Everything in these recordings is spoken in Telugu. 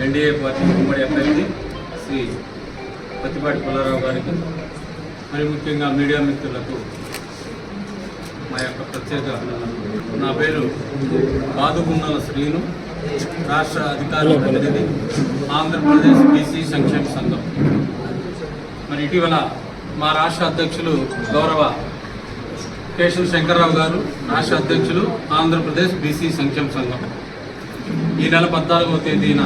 ఎన్డీఏ పార్టీ ఉమ్మడి అభ్యర్థి శ్రీ పత్తిపాటి పుల్లారావు గారికి మరి ముఖ్యంగా మీడియా మిత్రులకు మా యొక్క ప్రత్యేక నా పేరు బాదుగున్నల శ్రీను రాష్ట్ర అధికార ప్రతినిధి ఆంధ్రప్రదేశ్ బీసీ సంక్షేమ సంఘం. మరి ఇటీవల మా రాష్ట్ర అధ్యక్షులు గౌరవ కేశవ శంకర్రావు గారు రాష్ట్ర అధ్యక్షులు ఆంధ్రప్రదేశ్ బీసీ సంక్షేమ సంఘం. ఈ నెల పద్నాలుగవ తేదీన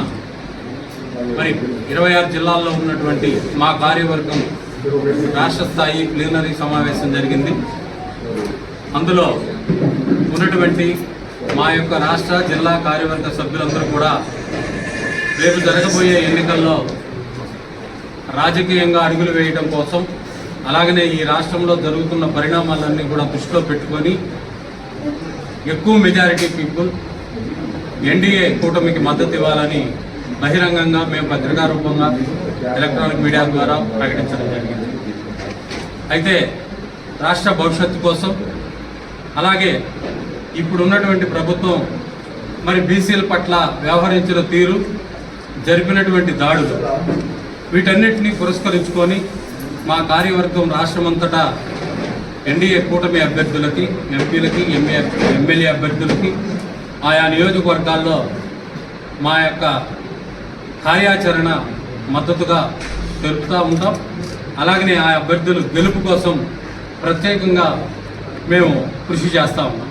మరి ఇరవై ఆరు జిల్లాల్లో ఉన్నటువంటి మా కార్యవర్గం రాష్ట్ర స్థాయి ప్లీనరీ సమావేశం జరిగింది. అందులో ఉన్నటువంటి మా యొక్క రాష్ట్ర జిల్లా కార్యవర్గ సభ్యులందరూ కూడా రేపు జరగబోయే ఎన్నికల్లో రాజకీయంగా అడుగులు వేయడం కోసం అలాగనే ఈ రాష్ట్రంలో జరుగుతున్న పరిణామాలన్నీ కూడా దృష్టిలో పెట్టుకొని ఎక్కువ మెజారిటీ పీపుల్ ఎన్డీఏ కూటమికి మద్దతు ఇవ్వాలని బహిరంగంగా మేము పత్రికా రూపంగా ఎలక్ట్రానిక్ మీడియా ద్వారా ప్రకటించడం జరిగింది. అయితే రాష్ట్ర భవిష్యత్తు కోసం అలాగే ఇప్పుడున్నటువంటి ప్రభుత్వం మరి బీసీల పట్ల వ్యవహరించిన తీరు జరిపినటువంటి దాడులు వీటన్నిటిని పురస్కరించుకొని మా కార్యవర్గం రాష్ట్రమంతటా ఎన్డీఏ కూటమి అభ్యర్థులకి ఎంపీలకి ఎంఏ ఎమ్మెల్యే అభ్యర్థులకి ఆయా నియోజకవర్గాల్లో మా యొక్క కార్యాచరణ మద్దతుగా తెలుపుతూ ఉంటాం. అలాగనే ఆ అభ్యర్థులు గెలుపు కోసం ప్రత్యేకంగా మేము కృషి చేస్తూ ఉన్నాం.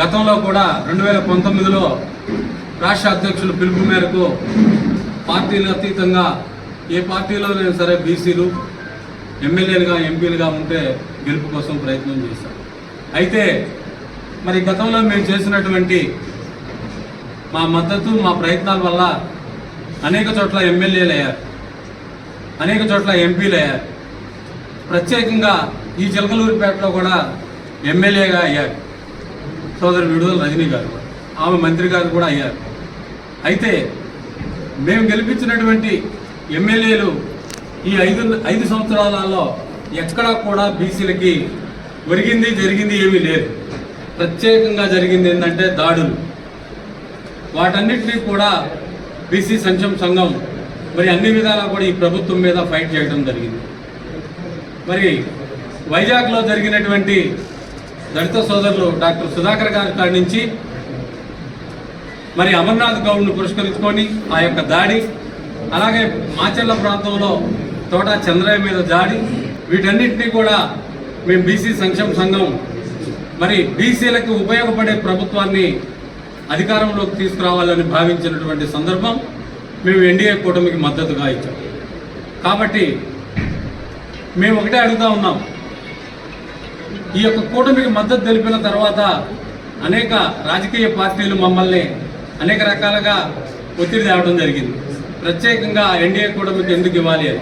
గతంలో కూడా రెండు వేల పంతొమ్మిదిలో రాష్ట్ర అధ్యక్షుల పిలుపు మేరకు పార్టీలు అతీతంగా ఏ పార్టీలోనైనా సరే బీసీలు ఎమ్మెల్యేలుగా ఎంపీలుగా ఉంటే గెలుపు కోసం ప్రయత్నం చేశాం. అయితే మరి గతంలో మేము చేసినటువంటి మా మద్దతు మా ప్రయత్నాల వల్ల అనేక చోట్ల ఎమ్మెల్యేలు అయ్యారు. అనేక చోట్ల ఎంపీలు అయ్యారు. ప్రత్యేకంగా ఈ చిలకలూరిపేటలో కూడా ఎమ్మెల్యేగా అయ్యారు. సోదరు విడుదల రజనీ గారు ఆమె మంత్రి గారు కూడా అయ్యారు. అయితే మేము గెలిపించినటువంటి ఎమ్మెల్యేలు ఈ ఐదు ఐదు సంవత్సరాలలో ఎక్కడా కూడా బీసీలకి ఒరిగింది జరిగింది ఏమీ లేదు. ప్రత్యేకంగా జరిగింది ఏంటంటే దాడులు. వాటన్నిటినీ కూడా బీసీ సంక్షేమ సంఘం మరి అన్ని విధాలా కూడా ఈ ప్రభుత్వం మీద ఫైట్ చేయడం జరిగింది. మరి వైజాగ్లో జరిగినటువంటి దళిత సోదరులు డాక్టర్ సుధాకర్ గారి కాడి నుంచి మరి అమర్నాథ్ గౌడ్ను పురస్కరించుకొని ఆ యొక్క దాడి అలాగే మాచెల్ల ప్రాంతంలో తోట చంద్రయ్య మీద దాడి వీటన్నిటినీ కూడా మేము బీసీ సంక్షేమ సంఘం మరి బీసీలకు ఉపయోగపడే ప్రభుత్వాన్ని అధికారంలోకి తీసుకురావాలని భావించినటువంటి సందర్భం మేము ఎన్డీఏ కూటమికి మద్దతుగా ఇచ్చాం. కాబట్టి మేము ఒకటే అడుగుతా ఉన్నాం. ఈ యొక్క కూటమికి మద్దతు తెలిపిన తర్వాత అనేక రాజకీయ పార్టీలు మమ్మల్ని అనేక రకాలుగా ఒత్తిడి తేవడం జరిగింది. ప్రత్యేకంగా ఎన్డీఏ కూటమికి ఎందుకు ఇవ్వాలి అని.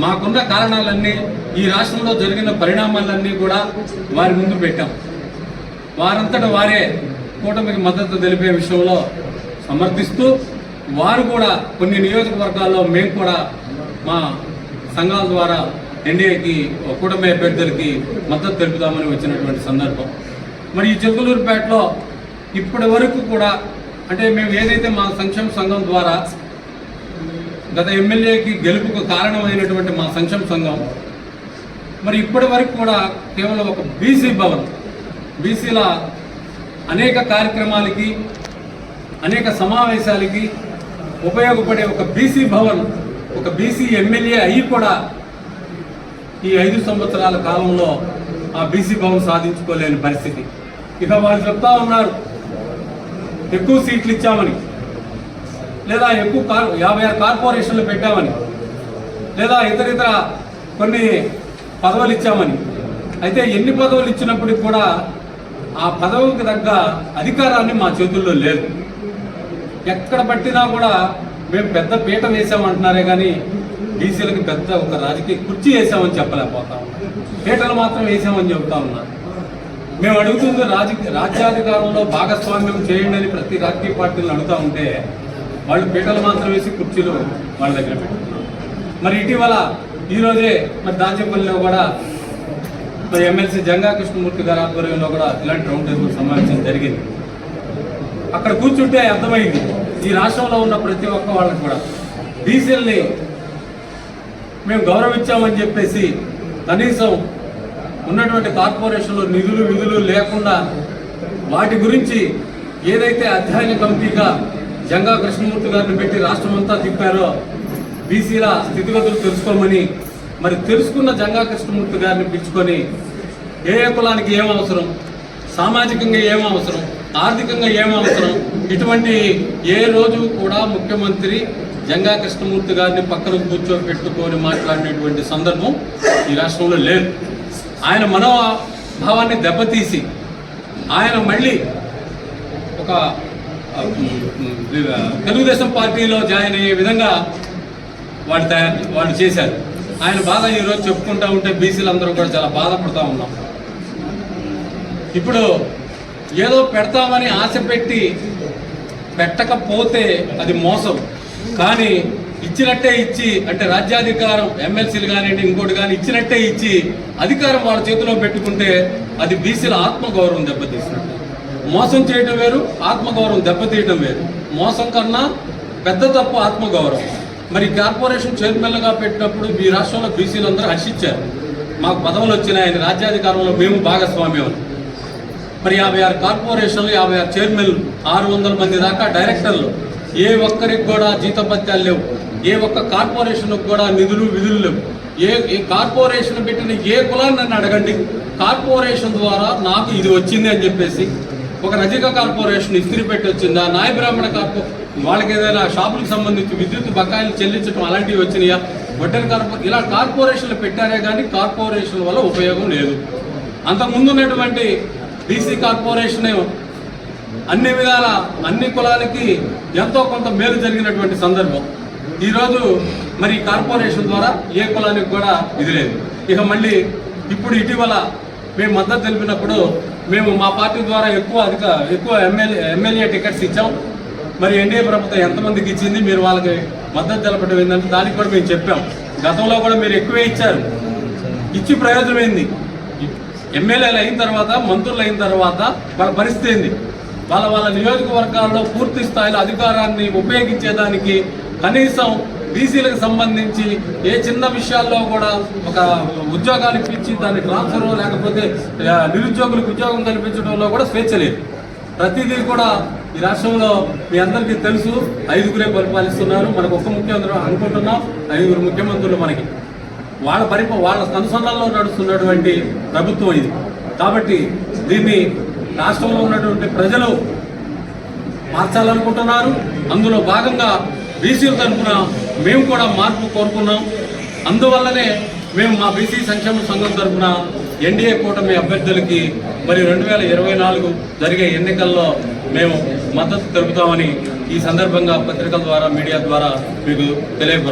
మాకున్న కారణాలన్నీ ఈ రాష్ట్రంలో జరిగిన పరిణామాలన్నీ కూడా వారి ముందు పెట్టాం. వారంతట వారే కూటమికి మద్దతు తెలిపే విషయంలో సమర్థిస్తూ వారు కూడా కొన్ని నియోజకవర్గాల్లో మేము కూడా మా సంఘాల ద్వారా ఎన్డీఏకి కూటమి అభ్యర్థులకి మద్దతు తెలుపుదామని వచ్చినటువంటి సందర్భం. మరి ఈ చిలకలూరుపేటలో ఇప్పటి వరకు కూడా అంటే మేము ఏదైతే మా సంక్షేమ సంఘం ద్వారా గత ఎమ్మెల్యేకి గెలుపుకు కారణమైనటువంటి మా సంక్షేమ సంఘం మరి ఇప్పటి వరకు కూడా కేవలం ఒక బీసీ భవన్ బీసీల అనేక కార్యక్రమాలకి అనేక సమావేశాలకి ఉపయోగపడే ఒక బీసీ భవన్ ఒక బీసీ ఎమ్మెల్యే అయ్యి కూడా ఈ ఐదు సంవత్సరాల కాలంలో ఆ బీసీ భవన్ సాధించుకోలేని పరిస్థితి. ఇక వాళ్ళు చెప్తా ఉన్నారు ఎక్కువ సీట్లు ఇచ్చామని లేదా ఎక్కువ కార్ యాభై ఆరు కార్పొరేషన్లు పెట్టామని లేదా ఇతర ఇతర కొన్ని పదవులు ఇచ్చామని. అయితే ఎన్ని పదవులు ఇచ్చినప్పటికి కూడా ఆ పదవికి తగ్గ అధికారాన్ని మా చేతుల్లో లేదు. ఎక్కడ పట్టినా కూడా మేము పెద్ద పీట వేసామంటున్నారే కానీ బీసీలకు పెద్ద ఒక రాజకీయ కుర్చీ వేసామని చెప్పలేకపోతా పీటలు మాత్రం వేసామని చెబుతా ఉన్నారు మేము అడుగుతుంది రాజకీయ రాజ్యాధికారంలో భాగస్వామ్యం చేయండి అని ప్రతి రాజకీయ పార్టీలను అడుగుతా ఉంటే వాళ్ళు పీటలు మాత్రం వేసి కుర్చీలు వాళ్ళ దగ్గర పెట్టుకున్నారు. మరి ఇటీవల ఈరోజే మరి దాచేపల్లిలో కూడా మరి ఎమ్మెల్సీ జంగా కృష్ణమూర్తి గారి ఆధ్వర్యంలో కూడా ఇలాంటి రౌండ్ టేబుల్ సమావేశం జరిగింది. అక్కడ కూర్చుంటే అర్థమైంది ఈ రాష్ట్రంలో ఉన్న ప్రతి ఒక్క వాళ్ళకి కూడా డీజిల్ని మేము గౌరవించామని చెప్పేసి కనీసం ఉన్నటువంటి కార్పొరేషన్లో నిధులు విధులు లేకుండా వాటి గురించి ఏదైతే అధ్యయన కమిటీగా జంగా కృష్ణమూర్తి గారిని పెట్టి రాష్ట్రమంతా తిప్పారో బీసీల స్థితిగతులు తెలుసుకోమని మరి తెలుసుకున్న జంగా కృష్ణమూర్తి గారిని పిలుచుకొని ఏ ఏ కులానికి ఏం అవసరం? సామాజికంగా ఏం అవసరం? ఆర్థికంగా ఏం అవసరం? ఇటువంటి ఏ రోజు కూడా ముఖ్యమంత్రి జంగా కృష్ణమూర్తి గారిని పక్కన కూర్చోబెట్టుకొని మాట్లాడినటువంటి సందర్భం ఈ రాష్ట్రంలో లేదు. ఆయన మనోభావాన్ని దెబ్బతీసి ఆయన మళ్ళీ ఒక తెలుగుదేశం పార్టీలో జాయిన్ అయ్యే విధంగా వాడు తయారు వాళ్ళు చేశారు. ఆయన బాధ ఈరోజు చెప్పుకుంటూ ఉంటే బీసీలు అందరూ కూడా చాలా బాధపడుతూ ఉన్నాం. ఇప్పుడు ఏదో పెడతామని ఆశ పెట్టి పెట్టకపోతే అది మోసం. కానీ ఇచ్చినట్టే ఇచ్చి అంటే రాజ్యాధికారం ఎమ్మెల్సీలు కానివ్వండి ఇంకోటి కానీ ఇచ్చినట్టే ఇచ్చి అధికారం వాళ్ళ చేతిలో పెట్టుకుంటే అది బీసీల ఆత్మగౌరవం దెబ్బతీసినట్టు మోసం చేయటం వేరు ఆత్మగౌరవం దెబ్బతీయటం వేరు. మోసం కన్నా పెద్ద తప్పు ఆత్మగౌరవం. మరి కార్పొరేషన్ చైర్మన్గా పెట్టినప్పుడు ఈ రాష్ట్రంలో బీసీలు అందరూ హర్షించారు. మాకు పదవులు వచ్చినాయని రాజ్యాధికారంలో మేము భాగస్వామ్యం. మరి యాభై ఆరు కార్పొరేషన్లు యాభై ఆరు చైర్మన్లు ఆరు వందల మంది దాకా డైరెక్టర్లు. ఏ ఒక్కరికి కూడా జీతపత్యాలు లేవు. ఏ ఒక్క కార్పొరేషన్కి కూడా నిధులు విధులు లేవు. ఏ ఏ కార్పొరేషన్ పెట్టిన ఏ కులాన్ని నన్ను అడగండి? కార్పొరేషన్ ద్వారా నాకు ఇది వచ్చింది అని చెప్పేసి ఒక రజిక కార్పొరేషన్ ఇస్త్రీ పెట్టి వచ్చిందా? నాయ బ్రాహ్మణ కార్పొ వాళ్ళకి ఏదైనా షాపులకు సంబంధించి విద్యుత్ బకాయిలు చెల్లించడం అలాంటివి వచ్చినాయా? వడ్డెల కార్పొ ఇలా కార్పొరేషన్లు పెట్టారే కానీ కార్పొరేషన్ వల్ల ఉపయోగం లేదు. అంతకుముందు ఉన్నటువంటి బీసీ కార్పొరేషన్ అన్ని విధాల అన్ని కులాలకి ఎంతో కొంత మేలు జరిగినటువంటి సందర్భం. ఈరోజు మరి కార్పొరేషన్ ద్వారా ఏ కులానికి కూడా ఇది లేదు. ఇక మళ్ళీ ఇప్పుడు ఇటీవల మేము మద్దతు తెలిపినప్పుడు మేము మా పార్టీ ద్వారా ఎక్కువ అధిక ఎక్కువ ఎమ్మెల్యే ఎమ్మెల్యే టికెట్స్ ఇచ్చాం. మరి ఎన్డీఏ ప్రభుత్వం ఎంతమందికి ఇచ్చింది మీరు వాళ్ళకి మద్దతు తెలపడం ఏంటంటే దానికి కూడా మేము చెప్పాం. గతంలో కూడా మీరు ఎక్కువే ఇచ్చారు. ఇచ్చి ప్రయోజనం ఏంది? ఎమ్మెల్యేలు అయిన తర్వాత మంత్రులు అయిన తర్వాత వాళ్ళ పరిస్థితి ఏంది? వాళ్ళ వాళ్ళ నియోజకవర్గాల్లో పూర్తి స్థాయిలో అధికారాన్ని ఉపయోగించేదానికి కనీసం బీసీలకు సంబంధించి ఏ చిన్న విషయాల్లో కూడా ఒక ఉద్యోగాలు ఇప్పించి దాన్ని ట్రాన్స్ఫర్ లేకపోతే నిరుద్యోగులకు ఉద్యోగం కల్పించడంలో కూడా స్వేచ్ఛ లేదు. ప్రతిదీ కూడా ఈ రాష్ట్రంలో మీ అందరికీ తెలుసు. ఐదుగురే పరిపాలిస్తున్నారు. మనకు ఒక్క ముఖ్యమంత్రి అనుకుంటున్నాం. ఐదుగురు ముఖ్యమంత్రులు మనకి. వాళ్ళ పరిప వాళ్ళ అనుసంధానంలో నడుస్తున్నటువంటి ప్రభుత్వం ఇది. కాబట్టి దీన్ని రాష్ట్రంలో ఉన్నటువంటి ప్రజలు మార్చాలనుకుంటున్నారు. అందులో భాగంగా బీసీల తరఫున మేము కూడా మార్పు కోరుకున్నాం. అందువల్లనే మేము మా బీసీ సంక్షేమ సంఘం తరఫున ఎన్డీఏ కూటమి అభ్యర్థులకి మరి రెండు వేల ఇరవై నాలుగు జరిగే ఎన్నికల్లో మేము మద్దతు తెలుపుతామని ఈ సందర్భంగా పత్రికల ద్వారా మీడియా ద్వారా మీకు తెలియపరు